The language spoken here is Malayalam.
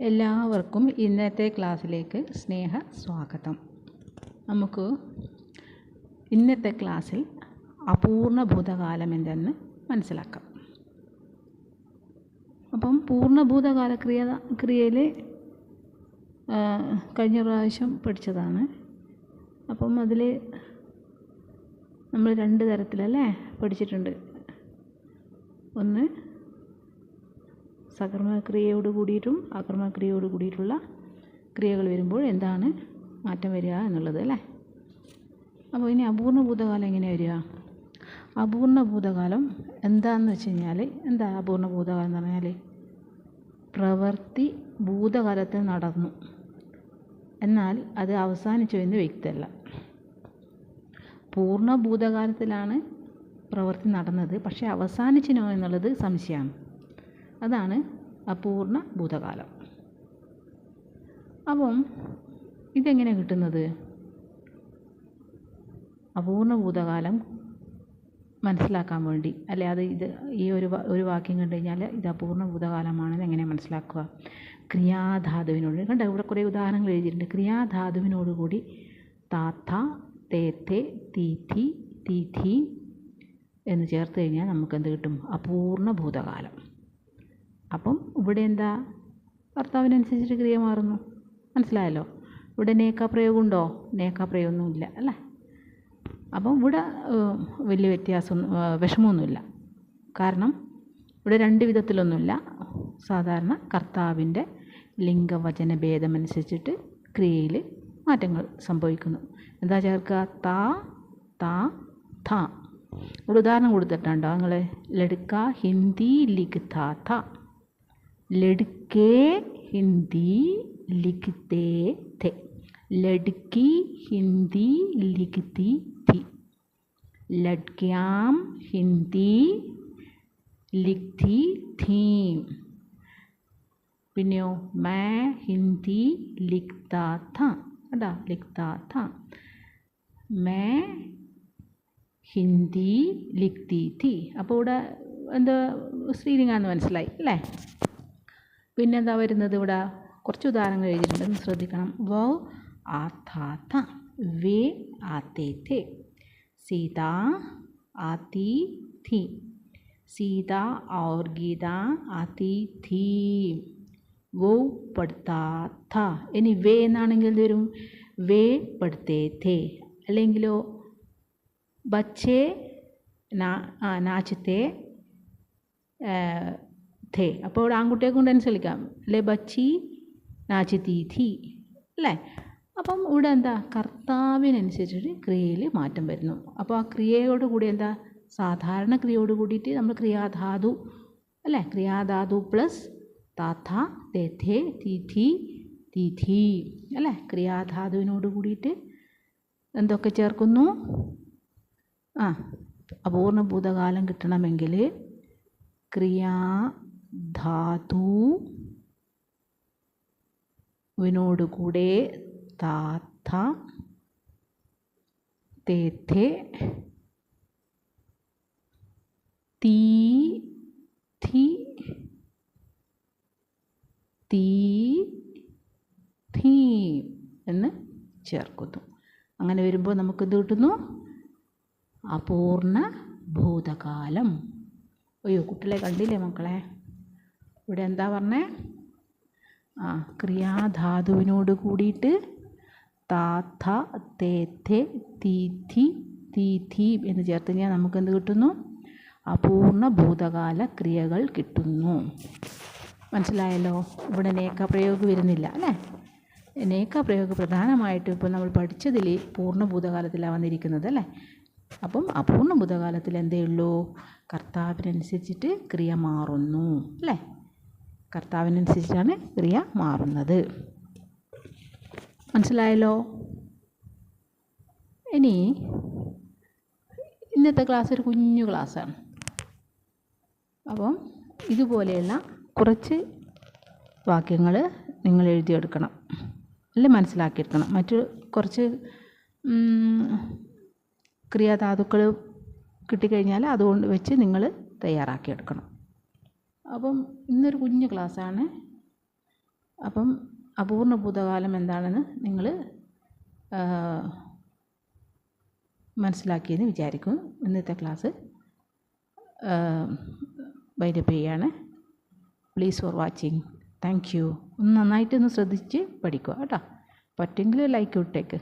എല്ലാവർക്കും ഇന്നത്തെ ക്ലാസ്സിലേക്ക് സ്നേഹ സ്വാഗതം നമുക്ക് ഇന്നത്തെ ക്ലാസ്സിൽ അപൂർണ ഭൂതകാലം എന്തെന്ന് മനസ്സിലാക്കാം. അപ്പം പൂർണഭൂതകാല ക്രിയ ക്രിയയിൽ കഴിഞ്ഞ പ്രാവശ്യം പഠിച്ചതാണ്. അപ്പം അതിൽ നമ്മൾ രണ്ട് തരത്തിലല്ലേ പഠിച്ചിട്ടുണ്ട്. ഒന്ന് സകർമ്മക്രിയയോട് കൂടിയിട്ടും അകർമ്മക്രിയയോട് കൂടിയിട്ടുള്ള ക്രിയകൾ വരുമ്പോൾ എന്താണ് മാറ്റം വരിക എന്നുള്ളത് അല്ലേ? അപ്പോൾ ഇനി അപൂർണ ഭൂതകാലം എങ്ങനെ വരിക? അപൂർണ ഭൂതകാലം എന്താണെന്ന് വെച്ച് കഴിഞ്ഞാൽ എന്താ അപൂർണ ഭൂതകാലം എന്ന് പറഞ്ഞാൽ പ്രവൃത്തി ഭൂതകാലത്തിൽ നടന്നു. എന്നാൽ അത് അവസാനിച്ചു എന്ന് വ്യക്തമല്ല. പൂർണ ഭൂതകാലത്തിലാണ് പ്രവൃത്തി നടന്നത്. പക്ഷേ അവസാനിച്ചിനോ എന്നുള്ളത് സംശയമാണ്. അതാണ് അപൂർണ ഭൂതകാലം. അപ്പം ഇതെങ്ങനെ കിട്ടുന്നത്? അപൂർണ ഭൂതകാലം മനസ്സിലാക്കാൻ വേണ്ടി. അല്ലെ അത് ഇത് ഈ ഒരു ഒരു വാക്യം കണ്ടു കഴിഞ്ഞാൽ ഇത് അപൂർണ ഭൂതകാലമാണെന്ന് എങ്ങനെ മനസ്സിലാക്കുക? ക്രിയാധാതുവിനോട്. കണ്ട ഇവിടെ കുറേ ഉദാഹരണങ്ങൾ എഴുതിയിട്ടുണ്ട്. ക്രിയാധാതുവിനോടുകൂടി താത്ത തേത്തെ തീഥി തീഥി എന്ന് ചേർത്ത് കഴിഞ്ഞാൽ നമുക്ക് എന്ത് കിട്ടും? അപൂർണ ഭൂതകാലം. അപ്പം ഇവിടെ എന്താ? ഭർത്താവിനനുസരിച്ചിട്ട് ക്രിയ മാറുന്നു. മനസ്സിലായല്ലോ? ഇവിടെ നേക്ക പ്രയോഗമുണ്ടോ? നേക്ക പ്രയോഗമൊന്നുമില്ല അല്ലേ? അപ്പം ഇവിടെ വലിയ വ്യത്യാസം വിഷമമൊന്നുമില്ല. കാരണം ഇവിടെ രണ്ട് വിധത്തിലൊന്നുമില്ല. സാധാരണ കർത്താവിന്റെ ലിംഗവചന ഭേദമനുസരിച്ചിട്ട് ക്രിയയിൽ മാറ്റങ്ങൾ സംഭവിക്കുന്നു. എന്താ ചേർക്കുക? താ താ ഥ. ഒരു ഉദാഹരണം കൊടുത്തിട്ടുണ്ടോ. നിങ്ങൾ ലടുക്ക ഹിന്ദി ലിഖ്താ ഥ. लड़के हिंदी लिखते थे लड़की हिंदी लिखती थी लड़कियाँ हिंदी लिखती थीं പിന്നെയോ മേ ഹിന്ദി ലിഖ്താ ഥ കേട്ടോ ലിഖ്താ ഥ മേ ഹിന്ദി ലിഖ്തി ഥി അപ്പോൾ ഇവിടെ എന്താ സ്ത്രീലിംഗാന്ന് മനസ്സിലായി അല്ലേ പിന്നെന്താ വരുന്നത് ഇവിടെ കുറച്ച് ഉദാഹരണങ്ങൾ എഴുതിയിട്ടുണ്ട് ശ്രദ്ധിക്കണം വ ആഥാത്ത വേ ആത്തേ थे सीता आती थी सीता और गीता आती थी वो पढ़ता था ഇനി വേ എന്നാണെങ്കിൽ എന്ത് വരും വേ പഠിത്തേ ഥേ അല്ലെങ്കിലോ ബച്ചേ നാ ആ നാച്ചത്തെ ഥേ അപ്പോൾ ഇവിടെ ആൺകുട്ടിയെ കൊണ്ട് അനുസരിക്കാം അല്ലേ ബച്ചി നാച്ചിത്തി ഥി അല്ലേ അപ്പം ഇവിടെ എന്താ? കർത്താവിനനുസരിച്ചിട്ട് ക്രിയയിൽ മാറ്റം വരുന്നു. അപ്പോൾ ആ ക്രിയയോട് കൂടി എന്താ? സാധാരണ ക്രിയയോട് കൂടിയിട്ട് നമ്മൾ ക്രിയാധാതു അല്ലേ ക്രിയാധാതു പ്ലസ് താഥ തേഥേ തിഥി തിഥി അല്ലേ ക്രിയാധാതുവിനോട് കൂടിയിട്ട് എന്തൊക്കെ ചേർക്കുന്നു? ആ അപൂർണ ഭൂതകാലം കിട്ടണമെങ്കിൽ ക്രിയാധാതു വിനോട് കൂടെ താത്ത തേത്തെ തീ തി തീ ഥീ എന്ന് ചേർക്കുന്നു. അങ്ങനെ വരുമ്പോൾ നമുക്ക് എന്ത് കിട്ടുന്നു? അപൂർണ ഭൂതകാലം. അയ്യോ കുട്ടികളെ കണ്ടില്ലേ മക്കളെ? ഇവിടെ എന്താ പറഞ്ഞേ? ആ ക്രിയാധാതുവിനോട് കൂടിയിട്ട് താഥ തേഥെ തീഥി തീഥി എന്ന് ചേർത്ത് കഴിഞ്ഞാൽ നമുക്ക് എന്ത് കിട്ടുന്നു? അപൂർണ ഭൂതകാല ക്രിയകൾ കിട്ടുന്നു. മനസ്സിലായല്ലോ? ഇവിടെ നേക്ക പ്രയോഗം വരുന്നില്ല അല്ലേ? നേക്ക പ്രയോഗം പ്രധാനമായിട്ടും ഇപ്പോൾ നമ്മൾ പഠിച്ചതിൽ പൂർണ ഭൂതകാലത്തിലാണ് വന്നിരിക്കുന്നത് അല്ലേ? അപ്പം അപൂർണ ഭൂതകാലത്തിൽ എന്തേ ഉള്ളൂ? കർത്താവിനനുസരിച്ചിട്ട് ക്രിയ മാറുന്നു അല്ലേ? കർത്താവിനനുസരിച്ചാണ് ക്രിയ മാറുന്നത്. മനസ്സിലായല്ലോ? ഇനി ഇന്നത്തെ ക്ലാസ് ഒരു കുഞ്ഞു ക്ലാസ്സാണ്. അപ്പം ഇതുപോലെയുള്ള കുറച്ച് വാക്യങ്ങൾ നിങ്ങൾ എഴുതിയെടുക്കണം. അല്ലെ മനസ്സിലാക്കിയെടുക്കണം. മറ്റു കുറച്ച് ക്രിയാധാതുക്കൾ കിട്ടിക്കഴിഞ്ഞാൽ അതുകൊണ്ട് വെച്ച് നിങ്ങൾ തയ്യാറാക്കിയെടുക്കണം. അപ്പം ഇന്നൊരു കുഞ്ഞു ക്ലാസ്സാണ്. അപ്പം അപൂർണ ഭൂതകാലം എന്താണെന്ന് നിങ്ങൾ മനസ്സിലാക്കിയെന്ന് വിചാരിക്കും. ഇന്നത്തെ ക്ലാസ് വൈൻഡപ്പ് ചെയ്യാണ്. Please for watching thank you ഒന്ന് നന്നായിട്ടൊന്ന് ശ്രദ്ധിച്ച് പഠിക്കുക കേട്ടോ. പറ്റുമെങ്കിൽ ലൈക്ക് ഇട്ടേക്ക്.